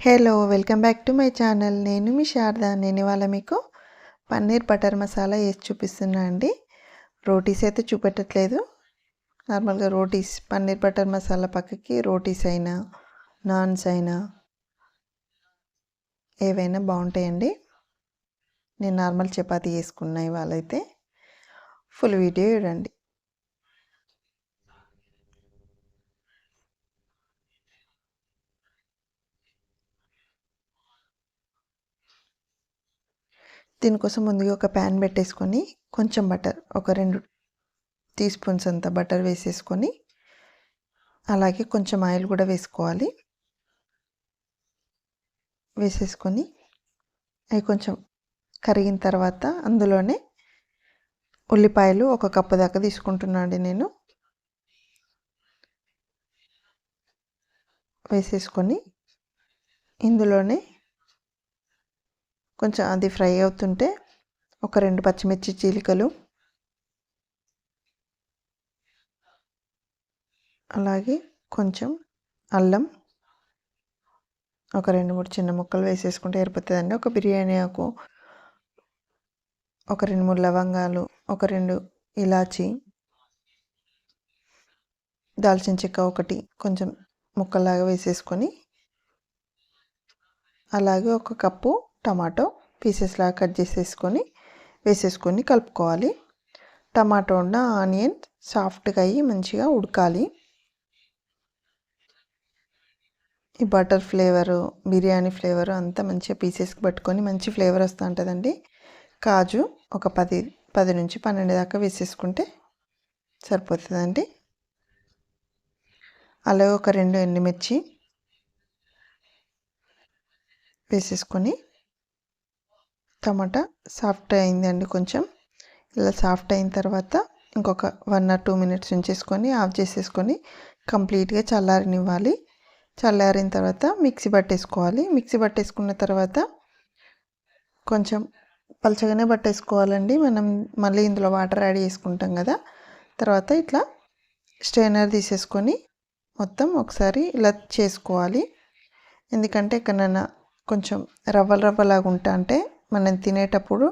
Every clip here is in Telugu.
Hello welcome back to my channel. నేను మీ శారద. నేను ఇవాళ మీకు పన్నీర్ బటర్ మసాలా వేసి చూపిస్తున్నా అండి. రోటీస్ అయితే చూపెట్టట్లేదు. నార్మల్గా రోటీస్ పన్నీర్ బటర్ మసాలా పక్కకి రోటీస్ అయినా నాన్స్ అయినా ఏవైనా బాగుంటాయండి. నేను నార్మల్ చపాతీ వేసుకున్నా ఇవాళ అయితే. ఫుల్ వీడియో చూడండి. దీనికోసం ముందుగా ఒక ప్యాన్ పెట్టేసుకొని కొంచెం బటర్ ఒక రెండు టీ స్పూన్స్ అంత బటర్ వేసేసుకొని అలాగే కొంచెం ఆయిల్ కూడా వేసుకోవాలి. వేసేసుకొని అవి కొంచెం కరిగిన తర్వాత అందులోనే ఉల్లిపాయలు ఒక కప్పు దాకా తీసుకుంటున్నాను నేను. వేసేసుకొని ఇందులోనే కొంచెం అది ఫ్రై అవుతుంటే ఒక రెండు పచ్చిమిర్చి చీలికలు అలాగే కొంచెం అల్లం ఒక రెండు మూడు చిన్న ముక్కలు వేసేసుకుంటే ఏర్పడుతుందండి ఒక బిర్యానీ ఆకు ఒక రెండు మూడు లవంగాలు ఒక రెండు ఇలాచి దాల్చిన చెక్క ఒకటి కొంచెం ముక్కలాగా వేసేసుకొని అలాగే ఒక కప్పు టమాటో పీసెస్లా కట్ చేసేసుకొని వేసేసుకొని కలుపుకోవాలి. టమాటో ఉన్న ఆనియన్ సాఫ్ట్గా అయ్యి మంచిగా ఉడకాలి. ఈ బటర్ ఫ్లేవరు బిర్యానీ ఫ్లేవరు అంతా మంచిగా పీసెస్కి పట్టుకొని మంచి ఫ్లేవర్ వస్తూ ఉంటుందండి. కాజు ఒక పది పది నుంచి పన్నెండు దాకా వేసేసుకుంటే సరిపోతుందండి. అలాగే ఒక రెండు ఎండుమిర్చి వేసేసుకొని టమాటా సాఫ్ట్ అయిందండి కొంచెం. ఇలా సాఫ్ట్ అయిన తర్వాత ఇంకొక వన్ ఆర్ టూ మినిట్స్ ఉంచేసుకొని ఆఫ్ చేసేసుకొని కంప్లీట్గా చల్లారనివ్వాలి. చల్లారిన తర్వాత మిక్సీ పట్టేసుకోవాలి. మిక్సీ పట్టేసుకున్న తర్వాత కొంచెం పలచగానే పట్టేసుకోవాలండి. మనం మళ్ళీ ఇందులో వాటర్ యాడ్ చేసుకుంటాం కదా. తర్వాత ఇట్లా స్ట్రైనర్ తీసేసుకొని మొత్తం ఒకసారి ఇలా చేసుకోవాలి. ఎందుకంటే ఎక్కడైనా కొంచెం రవ్వల రవ్వలాగా ఉంటా అంటే మనం తినేటప్పుడు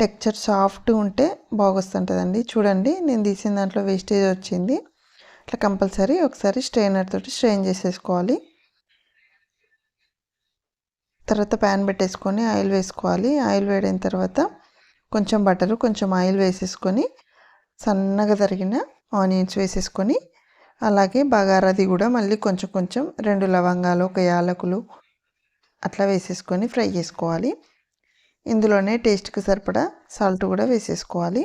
టెక్చర్ సాఫ్ట్ ఉంటే బాగొస్తుంటుందండి. చూడండి నేను తీసిన దాంట్లో వేస్టేజ్ వచ్చింది. ఇట్లా కంపల్సరీ ఒకసారి స్ట్రైనర్ తోటి స్ట్రెయిన్ చేసేసుకోవాలి. తర్వాత ప్యాన్ పెట్టేసుకొని ఆయిల్ వేసుకోవాలి. ఆయిల్ వేడైన తర్వాత కొంచెం బటరు కొంచెం ఆయిల్ వేసేసుకొని సన్నగా తరిగిన ఆనియన్స్ వేసేసుకొని అలాగే బగారాది కూడా మళ్ళీ కొంచెం కొంచెం రెండు లవంగాలు ఒక యాలకులు అట్లా వేసేసుకొని ఫ్రై చేసుకోవాలి. ఇందులోనే టేస్ట్కి సరిపడా సాల్ట్ కూడా వేసేసుకోవాలి.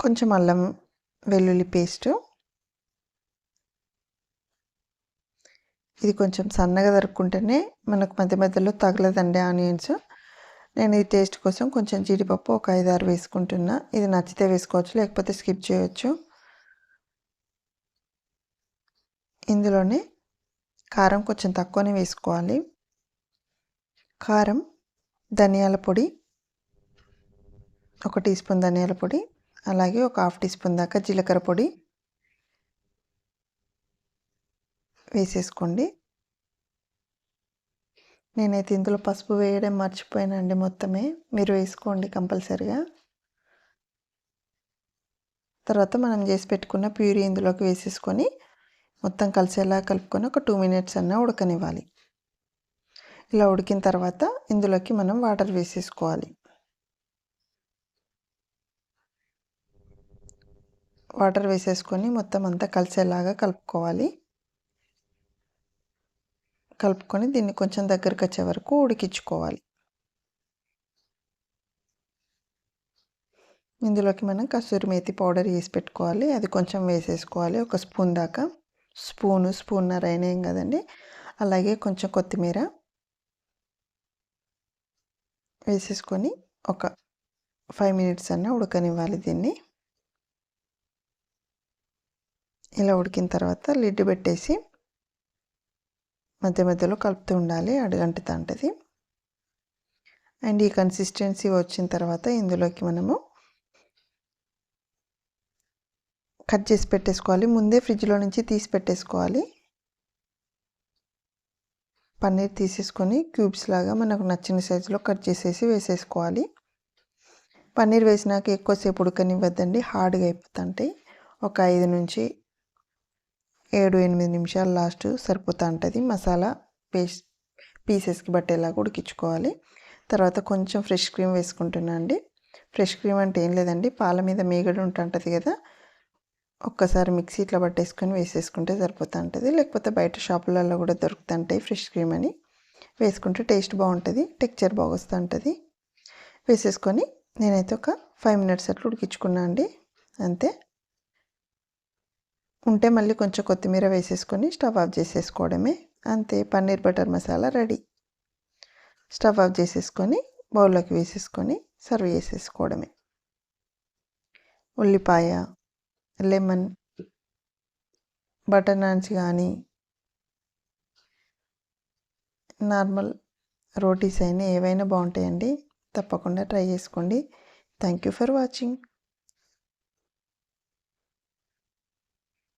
కొంచెం అల్లం వెల్లుల్లి పేస్టు. ఇది కొంచెం సన్నగా దొరుకుంటేనే మనకు మధ్య మధ్యలో తగలదండి ఆనియన్స్. నేను ఈ టేస్ట్ కోసం కొంచెం జీడిపప్పు ఒక ఐదు ఆరు వేసుకుంటున్నా. ఇది నచ్చితే వేసుకోవచ్చు లేకపోతే స్కిప్ చేయొచ్చు. ఇందులోనే కారం కొంచెం తక్కువనే వేసుకోవాలి. కారం ధనియాల పొడి ఒక టీ స్పూన్ ధనియాల పొడి అలాగే ఒక హాఫ్ టీ స్పూన్ దాకా జీలకర్ర పొడి వేసేసుకోండి. నేనైతే ఇందులో పసుపు వేయడం మర్చిపోయానండి మొత్తమే. మీరు వేసుకోండి కంపల్సరిగా. తర్వాత మనం చేసి పెట్టుకున్న ప్యూరీ ఇందులోకి వేసేసుకొని మొత్తం కలిసేలా కలుపుకొని ఒక టూ మినిట్స్ అన్న ఉడకనివ్వాలి. ఇలా ఉడికిన తర్వాత ఇందులోకి మనం వాటర్ వేసేసుకోవాలి. వాటర్ వేసేసుకొని మొత్తం అంతా కలిసేలాగా కలుపుకోవాలి. కలుపుకొని దీన్ని కొంచెం దగ్గరకు వచ్చే వరకు ఉడికించుకోవాలి. ఇందులోకి మనం కసూరి మేతి పౌడర్ వేసి పెట్టుకోవాలి. అది కొంచెం వేసేసుకోవాలి. ఒక స్పూన్ దాకా. స్పూను స్పూన్నర అయినాయి ఏం కదండి. అలాగే కొంచెం కొత్తిమీర వేసేసుకొని ఒక ఫైవ్ మినిట్స్ అన్న ఉడకనివ్వాలి దీన్ని. ఇలా ఉడికిన తర్వాత లిడ్ పెట్టేసి మధ్య మధ్యలో కలుపుతూ ఉండాలి అడుగంటుతా ఉంటుంది. అండ్ ఈ కన్సిస్టెన్సీ వచ్చిన తర్వాత ఇందులోకి మనము కట్ చేసి పెట్టేసుకోవాలి. ముందే ఫ్రిడ్జ్లో నుంచి తీసి పెట్టేసుకోవాలి. పన్నీర్ తీసేసుకొని క్యూబ్స్ లాగా మనకు నచ్చిన సైజులో కట్ చేసేసి వేసేసుకోవాలి. పన్నీర్ వేసినాక ఎక్కువసేపు ఉడకనివ్వద్దండి. హార్డ్గా అయిపోతుంటాయి. ఒక ఐదు నుంచి ఏడు ఎనిమిది నిమిషాలు లాస్ట్ సరిపోతూ ఉంటుంది మసాలా పేస్ట్ పీసెస్కి బట్టేలాగా ఉడికించుకోవాలి. తర్వాత కొంచెం ఫ్రెష్ క్రీమ్ వేసుకుంటున్నా అండి ఫ్రెష్ క్రీమ్ అంటే ఏం లేదండి. పాల మీద మీగడ ఉంటుంటుంది కదా. ఒక్కసారి మిక్సీ ఇట్లా పట్టేసుకొని వేసేసుకుంటే సరిపోతూ ఉంటుంది లేకపోతే బయట షాపులలో కూడా దొరుకుతుంటాయి ఫ్రెష్ క్రీమ్ అని. వేసుకుంటే టేస్ట్ బాగుంటుంది టెక్చర్ బాగా వస్తూ ఉంటుంది వేసేసుకొని నేనైతే ఒక ఫైవ్ మినిట్స్ అట్లా ఉడికించుకున్నా అండి. అంతే. ఉంటే మళ్ళీ కొంచెం కొత్తిమీర వేసేసుకొని స్టవ్ ఆఫ్ చేసేసుకోవడమే. అంతే paneer butter masala ready. Stove off చేసేసుకొని బౌల్లోకి వేసేసుకొని సర్వ్ చేసేసుకోవడమే. ఉల్లిపాయ లెమన్ బటర్ నాన్స్ కానీ నార్మల్ రోటీస్ అయినా ఏవైనా బాగుంటాయండి. తప్పకుండా ట్రై చేసుకోండి. Thank you for watching.